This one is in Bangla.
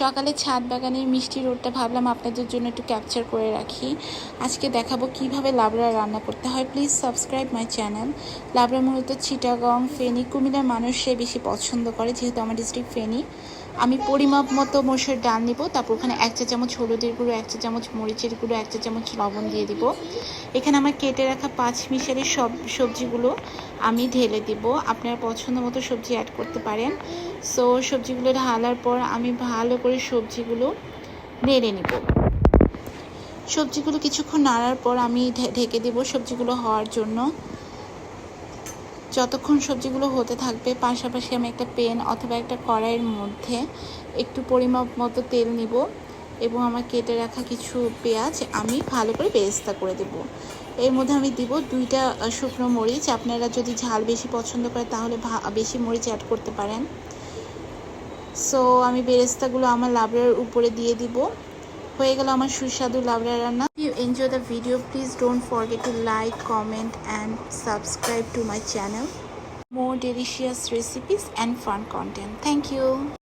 সকালে ছাদ বাগানের মিষ্টি রোডটা ভাবলাম আপনাদের জন্য একটু ক্যাপচার করে রাখি। আজকে দেখাবো কীভাবে লাবড়া রান্না করতে হয়। প্লিজ সাবস্ক্রাইব মাই চ্যানেল লাবড়া মূলত চিটাগং, ফেনি কুমিলার মানুষ সে বেশি পছন্দ করে, যেহেতু আমার ডিস্ট্রিক্ট ফেনী। আমি পরিমাপ মতো মসুর ডাল নিব, তারপর ওখানে এক চা চামচ হলুদের গুঁড়ো, এক চা চামচ মরিচের গুঁড়ো, এক চা চামচ লবণ দিয়ে দিব। এখানে আমার কেটে রাখা পাঁচ মিশালি সব সবজিগুলো আমি ঢেলে দিব। আপনার পছন্দ মতো সবজি অ্যাড করতে পারেন। সো সবজিগুলো ঢালার পর আমি ভালো করে সবজিগুলো নেড়ে নিব। সবজিগুলো কিছুক্ষণ নাড়ার পর আমি ঢেকে দেব সবজিগুলো হওয়ার জন্য। যতক্ষণ সবজিগুলো হতে থাকবে, পাশাপাশি আমি একটা পেন অথবা একটা কড়াইয়ের মধ্যে একটু পরিমাপ মতো তেল নিব এবং আমার কেটে রাখা কিছু পেঁয়াজ আমি ভালো করে বেরেস্তা করে দেব। এর মধ্যে আমি দিব দুইটা শুকনো মরিচ। আপনারা যদি ঝাল বেশি পছন্দ করেন তাহলে বেশি মরিচ অ্যাড করতে পারেন। সো আমি বেরেস্তাগুলো আমার লাবড়ার উপরে দিয়ে দিব। হয়ে গেল আমার সুস্বাদু লাবড়া রান্না। You enjoy the video please don't forget to like comment and subscribe to my channel more delicious recipes and fun content thank you.